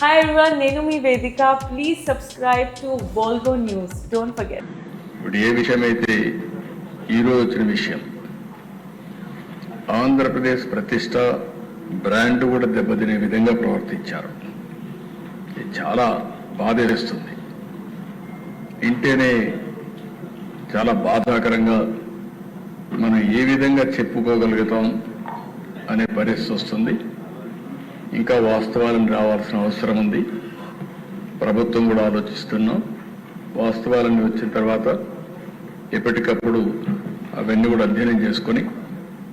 Hi everyone నేను మీ వేదిక please subscribe to Volgo news don't forget ఇప్పుడు ఏ విషయమైతే ఈరోజు వచ్చిన విషయం ఆంధ్రప్రదేశ్ ప్రతిష్ట బ్రాండ్ కూడా దెబ్బతినే విధంగా ప్రవర్తించారు. ఇది చాలా బాధేస్తుంది వింటేనే చాలా బాధాకరంగా మనం ఏ విధంగా చెప్పుకోగలుగుతాం అనే పరిస్థితి వస్తుంది. ఇంకా వాస్తవాలను రావాల్సిన అవసరం ఉంది. ప్రభుత్వం కూడా ఆలోచిస్తున్నాం. వాస్తవాలన్నీ వచ్చిన తర్వాత ఎప్పటికప్పుడు అవన్నీ కూడా అధ్యయనం చేసుకొని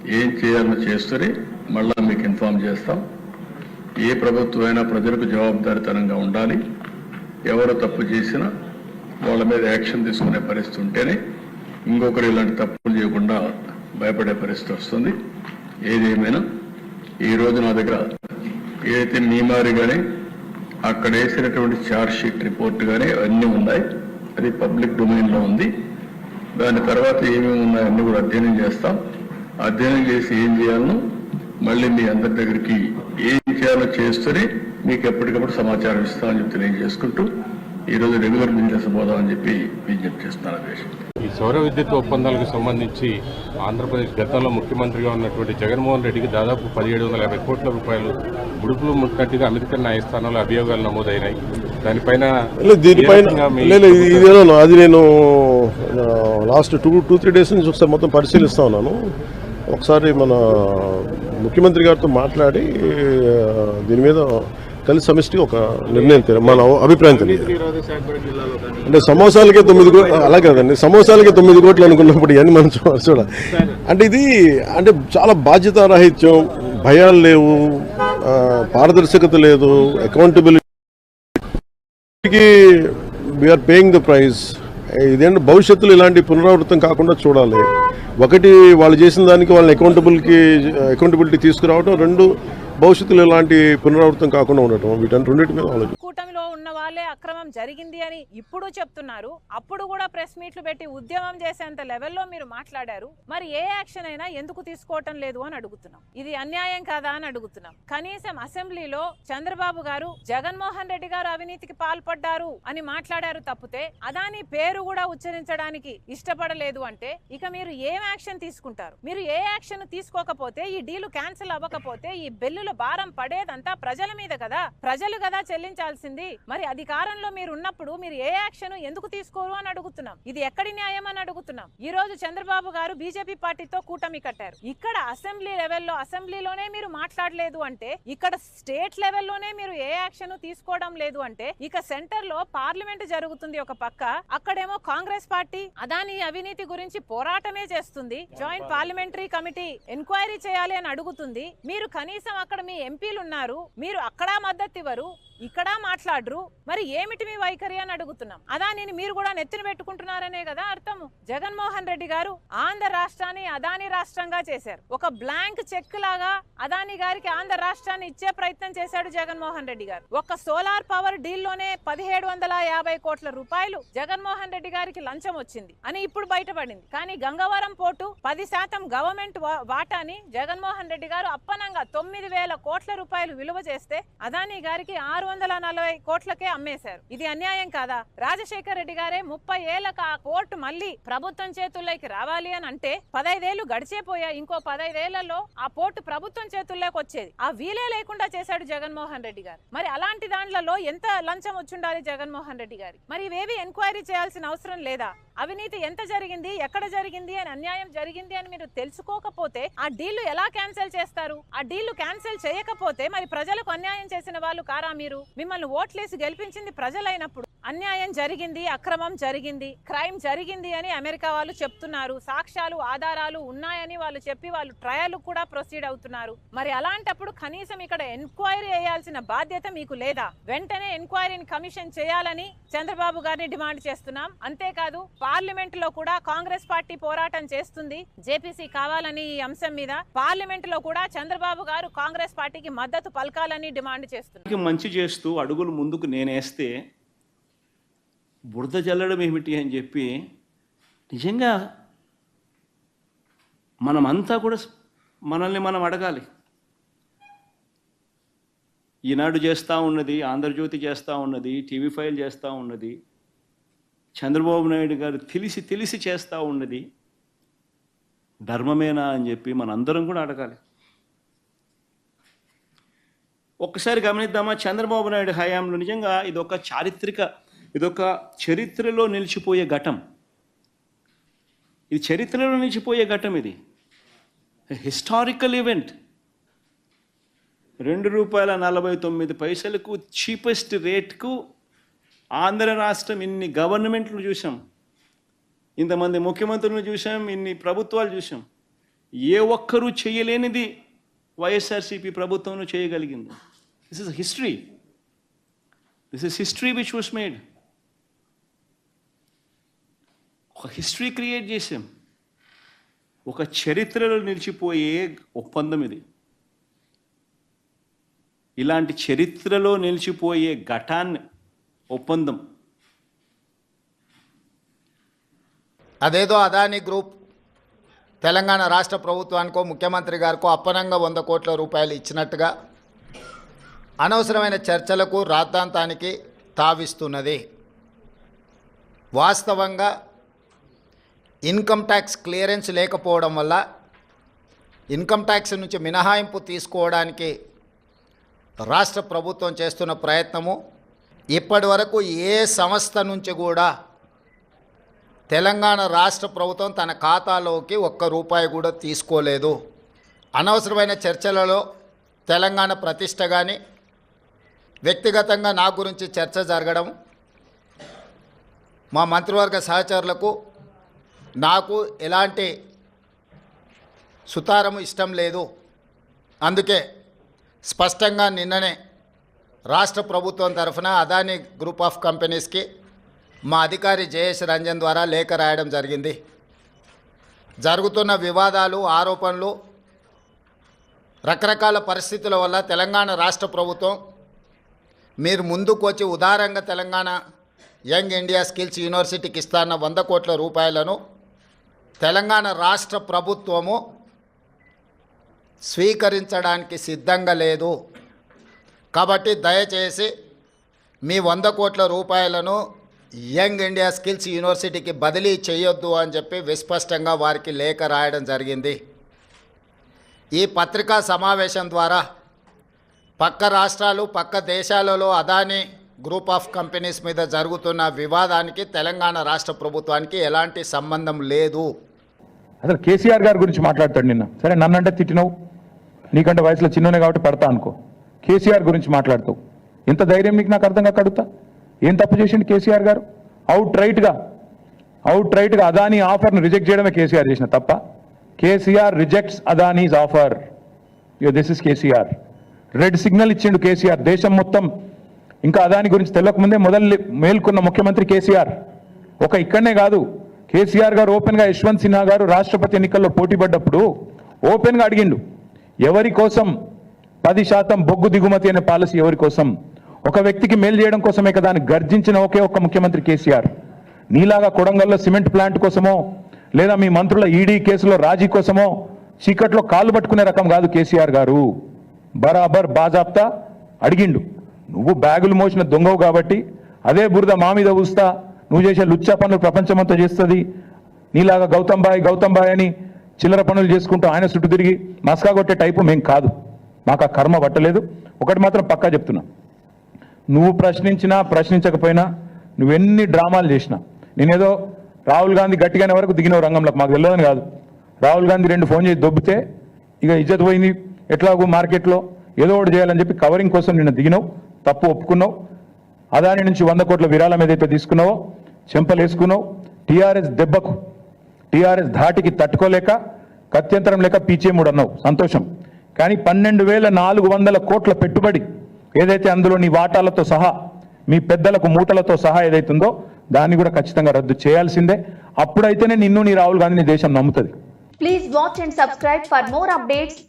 ఏం చేయాలో చేస్తూనే మళ్ళా మీకు ఇన్ఫామ్ చేస్తాం. ఏ ప్రభుత్వం అయినా ప్రజలకు జవాబుదారితనంగా ఉండాలి. ఎవరు తప్పు చేసినా వాళ్ళ మీద యాక్షన్ తీసుకునే పరిస్థితి ఉంటేనే ఇంకొకరు ఇలాంటి తప్పులు చేయకుండా భయపడే పరిస్థితి వస్తుంది. ఏదేమైనా ఈ రోజు నా దగ్గర ఏదైతే నీమారి కానీ అక్కడ వేసినటువంటి ఛార్జ్ షీట్ రిపోర్ట్ కానీ అన్నీ ఉన్నాయి. అది పబ్లిక్ డొమైన్లో ఉంది. దాని తర్వాత ఏమేమి ఉన్నాయో అన్నీ కూడా అధ్యయనం చేస్తాం. అధ్యయనం చేసి ఏం చేయాలనో మళ్ళీ మీ అందరి దగ్గరికి ఏం చేయాలో చేస్తూనే మీకు ఎప్పటికప్పుడు సమాచారం ఇస్తామని చెప్పి తెలియజేసుకుంటూ ఈరోజు రెగ్యులర్ బిజినెస్ పోదామని చెప్పి విజ్ఞప్తి అధ్యక్ష ఈ సౌర విద్యుత్ ఒప్పందాలకు సంబంధించి ఆంధ్రప్రదేశ్ గతంలో ముఖ్యమంత్రిగా ఉన్నటువంటి జగన్మోహన్ రెడ్డికి దాదాపు పదిహేడు వందల యాభై కోట్ల రూపాయలు ముడుపులు ముట్టినట్టుగా అమెరికన్ న్యాయస్థానంలో అభియోగాలు నమోదైనాయి. దానిపైన లేదు దీనిపైన అది నేను last two two three days నుంచి ఒకసారి మొత్తం పరిశీలిస్తా ఉన్నాను. ఒకసారి మన ముఖ్యమంత్రి గారితో మాట్లాడి దీని మీద కలిసి సమిష్టి ఒక నిర్ణయం మన అభిప్రాయం తెలియదు. అంటే సమోసాలకే తొమ్మిది కో అలా కదండి. సమోసాలకే తొమ్మిది కోట్లు అనుకున్నప్పుడు ఇవన్నీ మనం చూడాలి. అంటే ఇది అంటే చాలా బాధ్యతారాహిత్యం భయాలు లేవు పారదర్శకత లేదు అకౌంటబిలిటీకి we are paying the price ఇదేంటి భవిష్యత్తులో ఇలాంటి పునరావృతం కాకుండా చూడాలి. ఒకటి వాళ్ళు చేసిన దానికి వాళ్ళని అకౌంటబుల్కి అకౌంటబిలిటీ తీసుకురావడం రెండు భవిష్యత్తులో ఇలాంటి పునరావృతం కాకుండా ఉండటం వీటన్ని రెండింటి మీద ఆలోచన. కూటమిలో ఉన్న వాళ్ళే అక్రమం జరిగింది అని ఇప్పుడు చెప్తున్నారు. అప్పుడు కూడా ప్రెస్ మీట్లు పెట్టి ఉద్యమం చేసేంత లెవెల్లో మీరు మాట్లాడారు. మరి ఏ యాక్షన్ అయినా ఎందుకు తీసుకోవటం లేదు అని అడుగుతున్నాం. ఇది అన్యాయం కాదా అని అడుగుతున్నాం. కనీసం అసెంబ్లీలో చంద్రబాబు గారు జగన్మోహన్ రెడ్డి గారు అవినీతికి పాల్పడ్డారు అని మాట్లాడారు తప్పితే అదాని పేరు కూడా ఉచ్చరించడానికి ఇష్టపడలేదు అంటే ఇక మీరు ఏం యాక్షన్ తీసుకుంటారు? మీరు ఏ యాక్షన్ తీసుకోకపోతే ఈ డీలు క్యాన్సిల్ అవ్వకపోతే ఈ బిల్లు బిల్లుల భారం పడేదంతా ప్రజల మీద కదా? ప్రజలు కదా చెల్లించాల్సింది? మరి అధికారంలో మీరు ఉన్నప్పుడు మీరు ఏ యాక్షన్ ఎందుకు తీసుకోరు అని అడుగుతున్నాం. ఇది ఎక్కడి న్యాయం అని అడుగుతున్నాం. ఈ రోజు చంద్రబాబు గారు బీజేపీ పార్టీతో కూటమి కట్టారు. ఇక్కడ అసెంబ్లీ లెవెల్లో అసెంబ్లీలోనే మీరు మాట్లాడలేదు అంటే ఇక్కడ స్టేట్ లెవెల్లోనే మీరు ఏ యాక్షన్ తీసుకోవడం లేదు అంటే ఇక సెంటర్లో పార్లమెంట్ జరుగుతుంది ఒక పక్క అక్కడేమో కాంగ్రెస్ పార్టీ అదాని అవినీతి గురించి పోరాటమే చేస్తుంది. జాయింట్ పార్లమెంటరీ కమిటీ ఎంక్వైరీ చేయాలి అని అడుగుతుంది. మీరు కనీసం అక్కడ మీ ఎంపీలు ఉన్నారు మీరు అక్కడ మద్దతు ఇవ్వరు ఇక్కడ మాట్లాడరు మరి ఏమిటి మీ వైఖరి అని అడుగుతున్నాం. అదా నేను మీరు కూడా నెత్తిన పెట్టుకుంటున్నారనే కదా అర్థము. జగన్మోహన్ రెడ్డి గారు ఆంధ్ర రాష్ట్రాన్ని అదాని రాష్ట్రంగా చేశారు. ఒక బ్లాంక్ చెక్ లాగా అదాని గారికి ఆంధ్ర రాష్ట్రాన్ని ఇచ్చే ప్రయత్నం చేశాడు జగన్మోహన్ రెడ్డి గారు. ఒక సోలార్ పవర్ డీల్లోనే పదిహేడు వందల యాభై కోట్ల రూపాయలు జగన్మోహన్ రెడ్డి గారికి లంచం వచ్చింది అని ఇప్పుడు బయటపడింది. కానీ గంగవరం పోర్టు పది శాతం గవర్నమెంట్ వాటాని జగన్మోహన్ రెడ్డి గారు అప్పనంగా తొమ్మిది వేల కోట్ల రూపాయలు విలువ చేస్తే అదాని గారికి ఆరు వందల నలభై కోట్లకే అమ్మేశారు. ఇది అన్యాయం కాదా? రాజశేఖర్ రెడ్డి గారే ముప్పై ఏళ్ళకు ఆ కోర్టు మళ్ళీ ప్రభుత్వం చేతుల్లోకి రావాలి అని అంటే పదైదేళ్ళు గడిచేపోయా ఇంకో పదైదేళ్ళలో ఆ పోర్టు ప్రభుత్వం చేతుల్లోకి వచ్చేది. ఆ వీలే లేకుండా చేశాడు జగన్మోహన్ రెడ్డి గారు. మరి అలాంటి దాంట్లలో ఎంత లంచం వచ్చుండాలి జగన్మోహన్ రెడ్డి గారి మరి ఇవేవి ఎంక్వైరీ చేయాల్సిన అవసరం లేదా? అవినీతి ఎంత జరిగింది? ఎక్కడ జరిగింది? అని అన్యాయం జరిగింది అని మీరు తెలుసుకోకపోతే ఆ డీళ్ళు ఎలా క్యాన్సిల్ చేస్తారు? ఆ డీళ్ళు క్యాన్సిల్ చేయకపోతే మరి ప్రజలకు అన్యాయం చేసిన వాళ్ళు కారా మీరు? మిమ్మల్ని ఓట్లేసి గెలిపించింది ప్రజలైనప్పుడు అన్యాయం జరిగింది అక్రమం జరిగింది క్రైమ్ జరిగింది అని అమెరికా వాళ్ళు చెప్తున్నారు. సాక్ష్యాలు ఆధారాలు ఉన్నాయని వాళ్ళు చెప్పి వాళ్ళు ట్రయల్ కూడా ప్రొసీడ్ అవుతున్నారు. మరి అలాంటప్పుడు కనీసం ఇక్కడ ఎంక్వైరీ చేయాల్సిన బాధ్యత మీకు లేదా? వెంటనే ఎంక్వైరీని కమిషన్ చేయాలని చంద్రబాబు గారిని డిమాండ్ చేస్తున్నాం. అంతేకాదు పార్లమెంట్లో కూడా కాంగ్రెస్ పార్టీ పోరాటం చేస్తుంది. జేపీసీ కావాలని ఈ అంశం మీద పార్లమెంట్లో కూడా చంద్రబాబు గారు కాంగ్రెస్ పార్టీకి మద్దతు పలకాలని డిమాండ్ చేస్తున్నారు. మంచి చేస్తూ అడుగులు ముందుకు నేనేస్తే బురద జల్లడం ఏమిటి అని చెప్పి నిజంగా మనమంతా కూడా మనల్ని మనం అడగాలి. ఈనాడు చేస్తూ ఉన్నది ఆంధ్రజ్యోతి చేస్తూ ఉన్నది టీవీ ఫైల్ చేస్తూ ఉన్నది చంద్రబాబు నాయుడు గారు తెలిసి తెలిసి చేస్తూ ఉన్నది ధర్మమేనా అని చెప్పి మనందరం కూడా అడగాలి. ఒక్కసారి గమనిద్దామా చంద్రబాబు నాయుడు హయాంలో నిజంగా ఇది ఒక చారిత్రక ఇదొక చరిత్రలో నిలిచిపోయే ఘటం. ఇది చరిత్రలో నిలిచిపోయే ఘటం ఇది. హిస్టారికల్ ఈవెంట్ రెండు రూపాయల నలభై తొమ్మిది పైసలకు చీపెస్ట్ రేట్కు ఆంధ్ర రాష్ట్రం ఇన్ని గవర్నమెంట్లు చూసాం ఇంతమంది ముఖ్యమంత్రులను చూసాం ఇన్ని ప్రభుత్వాలు చూసాం ఏ ఒక్కరూ చేయలేనిది వైఎస్ఆర్సీపీ ప్రభుత్వంలో చేయగలిగింది. This is history this is history which was made ఒక హిస్టరీ క్రియేట్ చేసాం ఒక చరిత్రలో నిలిచిపోయే ఒప్పందం ఇది. ఇలాంటి చరిత్రలో నిలిచిపోయే ఘటాన్ని ఒప్పందం. అదేదో అదానీ గ్రూప్ తెలంగాణ రాష్ట్ర ప్రభుత్వానికో ముఖ్యమంత్రి గారికో అప్పనంగా వంద కోట్ల రూపాయలు ఇచ్చినట్టుగా అనవసరమైన చర్చలకు రాద్ధాంతానికి తావిస్తున్నది. వాస్తవంగా ఇన్కమ్ ట్యాక్స్ క్లియరెన్స్ లేకపోవడం వల్ల ఇన్కమ్ ట్యాక్స్ నుంచి మినహాయింపు తీసుకోవడానికి రాష్ట్ర ప్రభుత్వం చేస్తున్న ప్రయత్నము ఇప్పటి వరకు ఏ సంస్థ నుంచి కూడా తెలంగాణ రాష్ట్ర ప్రభుత్వం తన ఖాతాలోకి ఒక్క రూపాయి కూడా తీసుకోలేదు. అనవసరమైన చర్చలలో తెలంగాణ ప్రతిష్ట కానీ వ్యక్తిగతంగా నా గురించి చర్చ జరగడం మా మంత్రివర్గ సహచరులకు నాకు ఎలాంటి సుతారము ఇష్టం లేదు. అందుకే స్పష్టంగా నిన్ననే రాష్ట్ర ప్రభుత్వం తరఫున అదానీ గ్రూప్ ఆఫ్ కంపెనీస్కి మా అధికారి జయేష్ రంజన్ ద్వారా లేఖ రాయడం జరిగింది. జరుగుతున్న వివాదాలు ఆరోపణలు రకరకాల పరిస్థితుల వల్ల తెలంగాణ రాష్ట్ర ప్రభుత్వం మీరు ముందుకు వచ్చి ఉదారంగా తెలంగాణ యంగ్ ఇండియా స్కిల్స్ యూనివర్సిటీకి ఇస్తాన్న వంద కోట్ల రూపాయలను తెలంగాణ రాష్ట్ర ప్రభుత్వము స్వీకరించడానికి సిద్ధంగా లేదు. కాబట్టి దయచేసి మీ వంద కోట్ల రూపాయలను యంగ్ ఇండియా స్కిల్స్ యూనివర్సిటీకి బదిలీ చేయొద్దు అని చెప్పి విస్పష్టంగా వారికి లేఖ రాయడం జరిగింది. ఈ పత్రికా సమావేశం ద్వారా పక్క రాష్ట్రాలు పక్క దేశాలలో అదానీ గ్రూప్ ఆఫ్ కంపెనీస్ మీద జరుగుతున్న వివాదానికి తెలంగాణ రాష్ట్ర ప్రభుత్వానికి ఎలాంటి సంబంధం లేదు. అసలు కేసీఆర్ గారి గురించి మాట్లాడతాడు నిన్న. సరే నన్నంటే తిట్టినవు. నీకంటే వయసులో చిన్ననే కాబట్టి పడతా అనుకో. కేసీఆర్ గురించి మాట్లాడతావు. ఎంత ధైర్యం నీకు నాకు అర్థంగా కడుగుతా ఏం తప్పు చేసిండు కేసీఆర్ గారు? అవుట్ రైట్గా అవుట్ రైట్గా అదానీ ఆఫర్ను రిజెక్ట్ చేయడమే కేసీఆర్ చేసిన తప్ప KCR rejects Adani's offer. Yo this is KCR. Red signal ఇచ్చిండు కేసీఆర్. దేశం మొత్తం ఇంకా అదాని గురించి తెలియక ముందే మొదలు మేల్కొన్న ముఖ్యమంత్రి కేసీఆర్. ఒక ఇక్కడనే కాదు కేసీఆర్ గారు ఓపెన్గా యశ్వంత్ సిన్హా గారు రాష్ట్రపతి ఎన్నికల్లో పోటీ పడ్డప్పుడు ఓపెన్గా అడిగిండు ఎవరి కోసం పది శాతం బొగ్గు దిగుమతి అనే పాలసీ ఎవరి కోసం? ఒక వ్యక్తికి మేలు చేయడం కోసమే కదా అని గర్జించిన ఒకే ఒక్క ముఖ్యమంత్రి కేసీఆర్. నీలాగా కొడంగల్లో సిమెంట్ ప్లాంట్ కోసమో లేదా మీ మంత్రుల ఈడీ కేసులో రాజీ కోసమో చీకట్లో కాళ్ళు పట్టుకునే రకం కాదు కేసీఆర్ గారు. బరాబర్ బాజాబ్తా అడిగిండు. నువ్వు బ్యాగులు మోసిన దొంగవు కాబట్టి అదే బురద మా మీద ఊస్తా. నువ్వు చేసే లుచ్చా పనులు ప్రపంచమంతా చేస్తుంది. నీలాగా గౌతమ్ బాయ్ గౌతమ్ బాయ్ అని చిల్లర పనులు చేసుకుంటూ ఆయన చుట్టూ తిరిగి మస్కా కొట్టే టైపు మేం కాదు. మాకు ఆ కర్మ పట్టలేదు. ఒకటి మాత్రం పక్కా చెప్తున్నా. నువ్వు ప్రశ్నించినా ప్రశ్నించకపోయినా నువ్వెన్ని డ్రామాలు చేసినా. నేనేదో రాహుల్ గాంధీ గట్టిగానే వరకు దిగినవు రంగంలో మాకు తెలియదని కాదు. రాహుల్ గాంధీ రెండు ఫోన్ చేసి దొబ్బితే ఇక ఇజ్జత్ పోయింది. ఎట్లాగో మార్కెట్లో ఏదో ఒకటి చేయాలని చెప్పి కవరింగ్ కోసం నిన్న దిగినావు. తప్పు ఒప్పుకున్నావు? అదాని నుంచి వంద కోట్ల విరాళం ఏదైతే తీసుకున్నావో చెంపలేసుకున్నావు? టీఆర్ఎస్ దెబ్బకు టీఆర్ఎస్ ధాటికి తట్టుకోలేక కత్యంతరం లేక పీచేముడు అన్నావు సంతోషం. కానీ పన్నెండు వేల నాలుగు వందల కోట్ల పెట్టుబడి ఏదైతే అందులో నీ వాటాలతో సహా మీ పెద్దలకు మూటలతో సహా ఏదైతుందో దాన్ని కూడా ఖచ్చితంగా రద్దు చేయాల్సిందే. అప్పుడైతేనే నిన్ను నీ రాహుల్ గాంధీని దేశం నమ్ముతుంది. Please watch and subscribe for more updates